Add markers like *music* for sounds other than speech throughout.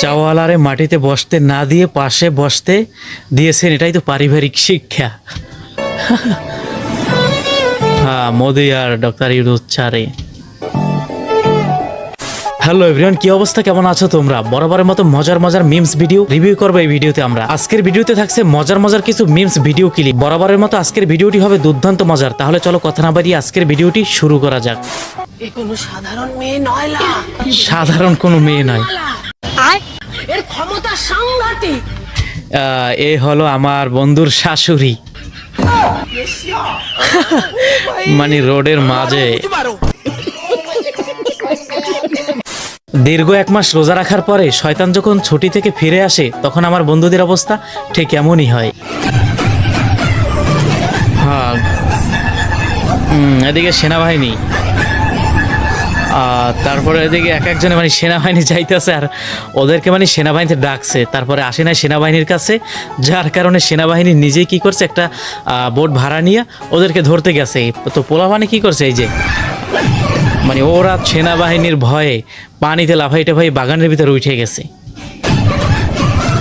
চাওয়ালারে মাটিতে বসতে না দিয়ে পাশে বসতে দিয়েছেন এটাই তো পারিবারিক শিক্ষা। *laughs* হ্যাঁ মোদি আর ডক্টর ইউনুস চারে হ্যালো এভরিওয়ান কি অবস্থা? কেমন আছো তোমরা? বরাবরের মতো মজার মজার মিমস ভিডিও রিভিউ করব এই ভিডিওতে আমরা। আজকের ভিডিওতে থাকছে মজার মজার কিছু মিমস ভিডিও ক্লিপ। বরাবরের মতো আজকের ভিডিওটি হবে দুর্দান্ত মজার। তাহলে চলো কথা না বাড়িয়ে আজকের ভিডিওটি শুরু করা যাক। এ কোনো সাধারণ মেয়ে নয় সাধারণ কোনো মেয়ে নয়। সাংঘাতিক এ হলো আমার বন্ধুর শাশুড়ি। মানে রোডের মাঝে। দীর্ঘ এক মাস রোজা রাখার পরে শয়তান যখন ছুটি থেকে ফিরে আসে, তখন আমার বন্ধুদের অবস্থা ঠিক এমনই হয়। হ্যাঁ। এদিকে সেনাবাহিনী। তারপরে এদিকে এক একজনে মানে সেনাবাহিনী যাইতেছে আর ওদেরকে মানে সেনাবাহিনীতে ডাকছে। তারপরে আসে না সেনাবাহিনীর কাছে, যার কারণে সেনাবাহিনী নিজেই কি করছে একটা বোট ভাড়া নিয়ে ওদেরকে ধরতে গেছে। তো পোলা মানে কি করছে এই যে? মানে ওরা সেনাবাহিনীর ভয়ে পানিতে লাফাই টাফাই বাগানের ভিতরে উঠে গেছে।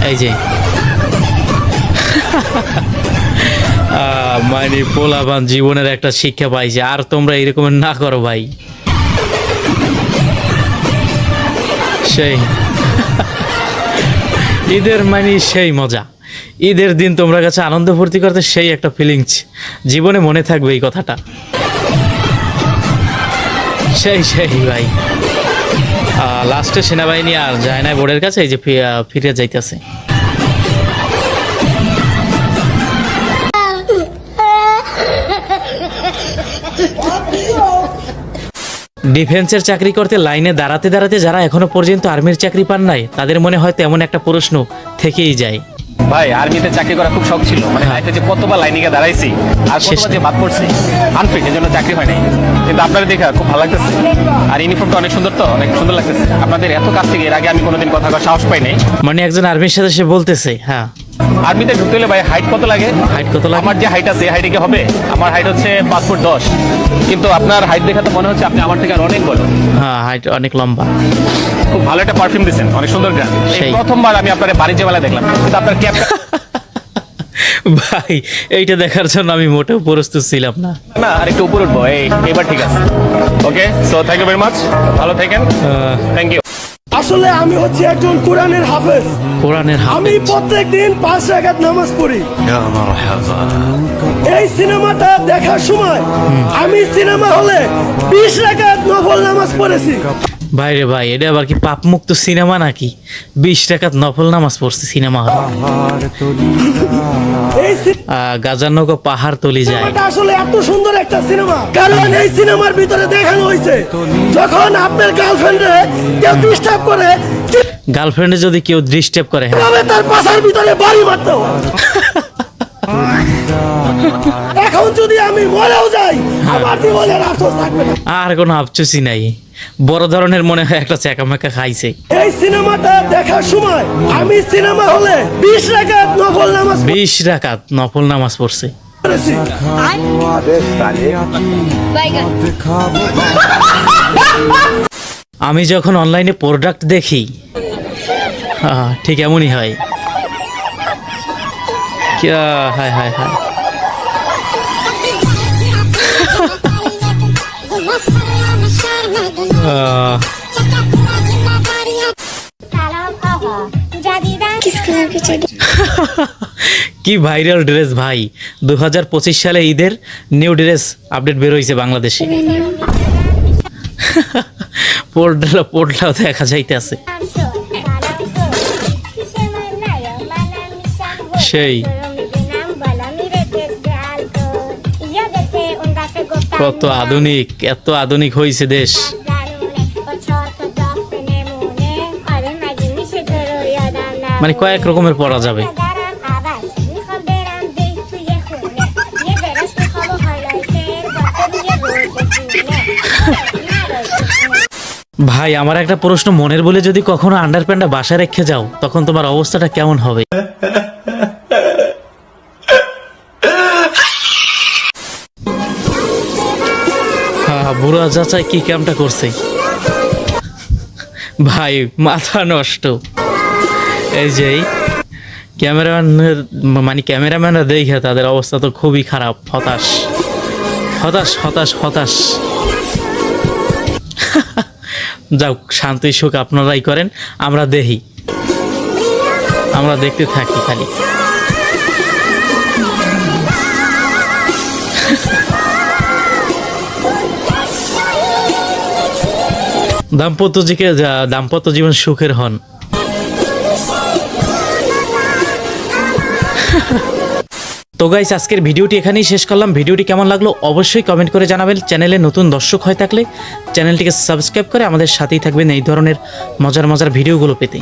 এই যে। মানে পোলাবান জীবনের একটা শিক্ষা পাইছে আর তোমরা এরকম না করো ভাই। সেই। ঈদের মানে সেই মজা। ঈদের দিন তোমরা কাছে আনন্দ ভর্তি করতে সেই একটা ফিলিংস জীবনে মনে থাকবে এই কথাটা। সেই সেই ভাই। লাস্টে সেনাবাহিনী আর যায় না বোর্ডের কাছে, এই যে ফিরে যাইতেছে। ডিফেন্সের চাকরি করতে লাইনে দাঁড়াতে দাঁড়াতে যারা এখনও পর্যন্ত আর্মির চাকরি পান নাই তাদের মনে হয়তো এমন একটা প্রশ্ন থেকেই যায়। ভাই আর্মিতে চাকরি করা খুব শখ ছিল। মানে লাইফে যে কতবার লাইনে গিয়ে দাঁড়াইছি আর কতবার যে বাদ পড়ছি আনফিট এর জন্য চাকরি হয় নাই। কিন্তু আপনাদের দেখা খুব ভালো লাগতেছে। আর ইউনিফর্মটা অনেক সুন্দর তো অনেক সুন্দর লাগতেছে। আপনাদের এত কাছ থেকে এর আগে আমি কোনোদিন কথা করার সাহস পাই নাই। মানে একজন আর্মির সাথে সে বলতেছে হ্যাঁ। আর্মিতে ঢুকতে হলে ভাই হাইট কত লাগে? হাইট কত লাগে? আমার যে হাইট আছে হাইটে কি হবে। আমার হাইট হচ্ছে পাঁচ ফুট দশ। কিন্তু আপনার হাইট দেখে তো মনে হচ্ছে আপনি আমার থেকে আর অনেক বড়। হ্যাঁ হাইট অনেক লম্বা। খুব ভালো একটা পারফিউম দিচ্ছেন অনেক সুন্দর গান। প্রথমবার আমি আপনার বাণিজ্য মেলা দেখলাম। কিন্তু আপনার ক্যাপটা ভাই এইটা দেখার জন্য আমি মোটেও প্রস্তুত ছিলাম না। না আর একটু উপরে উঠবো। এই এবার ঠিক আছে। Okay so thank you very much ভালো থাকেন। থ্যাংক ইউ আসলে আমি হচ্ছি একজন কোরআনের হাফেজ। কোরআনের আমি প্রত্যেক দিন পাঁচ রাকাত নামাজ পড়ি। এই সিনেমাটা দেখার সময় আমি সিনেমা হলে বিশ রাকাত নফল নামাজ পড়েছি। ভাই রে ভাই এটা আবার কি পাপ মুক্ত সিনেমা নাকি? বিশ টাকাত নফল নামাজ পড়ছে সিনেমা হল। গাজার নৌকা পাহাড় তলি যায়। আসলে এত সুন্দর একটা সিনেমা। কারণ এই সিনেমার ভিতরে দেখানো হয়েছে যখন আপনার গার্লফ্রেন্ডে কেউ ডিস্টার্ব করে গার্লফ্রেন্ডে যদি কেউ ডিস্টার্ব করে হ্যাঁ। কীভাবে তার পাশার ভিতরে বাড়ি মারতে এখন যদি আমি মরেও যাই আমার জীবনের আফসোস থাকবে না। আর কোনো আফচুসি নাই। বড় ধরনের মনে হয় একটা চেকা মেকা খাইছে। এই সিনেমাটা দেখার সময় আমি সিনেমা হলে বিশ রাকাত নফল নামাজ বিশ রাকাত নফল নামাজ পড়ছে। আমি যখন অনলাইনে প্রোডাক্ট দেখি ঠিক এমনই হয়। হায় হায় হায়। *laughs* কি ভাইরাল ড্রেস ভাই? দু হাজার পঁচিশ সালে ঈদের নিউ ড্রেস আপডেট বের হয়েছে বাংলাদেশে। *laughs* পোর্টাল পোর্টাল দেখা যাইতেছে। সেই। কত আধুনিক, এত আধুনিক হয়েছে দেশ। মানে কয়েক রকমের পড়া যাবে। ভাই, আমার একটা প্রশ্ন মনের বলে যদি কখনো আন্ডার প্যান্টটা বাসায় রেখে যাও, তখন তোমার অবস্থাটা কেমন হবে? বুড়া চাচাই কি ক্যামটা করছে? ভাই, মাথা নষ্ট। এই যে ক্যামেরাম্যানের মানে ক্যামেরাম্যানরা দেখে তাদের অবস্থা তো খুবই খারাপ, হতাশ। হতাশ হতাশ হতাশ। *laughs* যাও শান্তি, সুখ আপনারাই করেন, আমরা দেখি। আমরা দেখতে থাকি খালি। দাম্পত্য দাম্পত্য জীবন সুখের হন। তো গাইস আজকের ভিডিওটি এখানেই শেষ করলাম। ভিডিওটি কেমন লাগল অবশ্যই কমেন্ট করে জানাবেন। চ্যানেলে নতুন দর্শক হয়ে থাকলে চ্যানেলটিকে সাবস্ক্রাইব করে আমাদের সাথেই থাকবেন এই ধরনের মজার মজার ভিডিওগুলো পেতে।